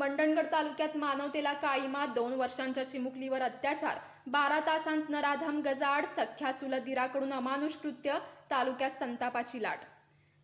मंडणगड तालुक्यात मानवतेला काळीमा दोन वर्षांच्या चिमुकलीवर अत्याचार. बारा तासांत नराधम गजाड सख्या चुलदिराकडून अमानुष कृत्य तालुक्यात संतापाची लाट.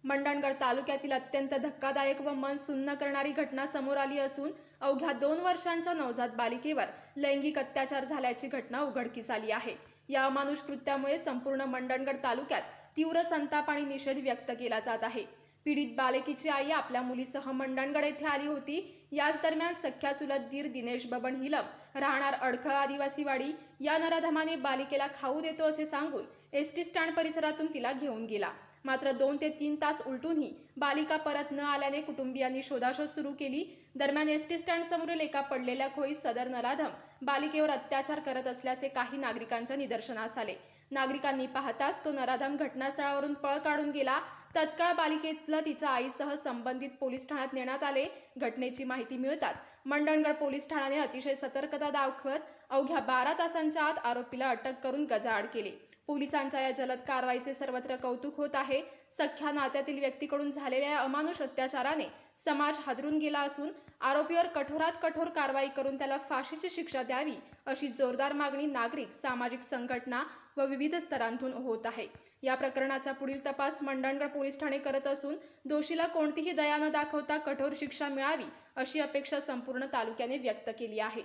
मंडणगड तालुक्यातील अत्यंत धक्कादायक व मन सुन्न करणारी घटना समोर आली असून अवघ्या दोन वर्षांच्या नवजात बालिकेवर लैंगिक अत्याचार झाल्याची घटना उघडकीस आली आहे. या अमानुष कृत्यामुळे संपूर्ण मंडणगड तालुक्यात तीव्र संताप आणि निषेध व्यक्त केला जात आहे. पीडित बालिकेची आई आपल्या मुलीसह मंडणगड येथे आली होती. याच दरम्यान सख्या चुलत दीर दिनेश बबन हिलम राहणार अडखळ आदिवासी वाडी या नराधमाने बालिकेला खाऊ देतो असे सांगून एस टी स्टँड परिसरातून तिला घेऊन गेला. मात्र दोन ते तीन तास उलटूनही बालिका परत न आल्याने कुटुंबियांनी शोधाशोध सुरू केली. दरम्यान एस टी स्टँड समोरील एका पडलेल्या खोळीत सदर नराधम बालिकेवर अत्याचार करत असल्याचे काही नागरिकांच्या निदर्शनास आले. नागरिकांनी पाहताच तो नराधम घटनास्थळावरून पळ काढून गेला. तत्काळ बालिकेतलं तिच्या आईसह संबंधित पोलीस ठाण्यात नेण्यात आले. घटनेची माहिती मिळताच मंडणगड पोलीस ठाण्याने अतिशय सतर्कता दाखवत अवघ्या बारा तासांच्या आत आरोपीला अटक करून गजाआड केले. पोलिसांच्या या जलद कारवाईचे सर्वत्र कौतुक होत आहे. सख्या नात्यातील व्यक्तीकडून झालेल्या या अमानुष अत्याचाराने समाज हादरून गेला असून आरोपीवर कठोरात कठोर कारवाई करून त्याला फाशीची शिक्षा द्यावी अशी जोरदार मागणी नागरिक सामाजिक संघटना व विविध स्तरांतून होत आहे. या प्रकरणाचा पुढील तपास मंडणगड पोलीस ठाणे करत असून दोषीला कोणतीही दया न दाखवता कठोर शिक्षा मिळावी अशी अपेक्षा संपूर्ण तालुक्याने व्यक्त केली आहे.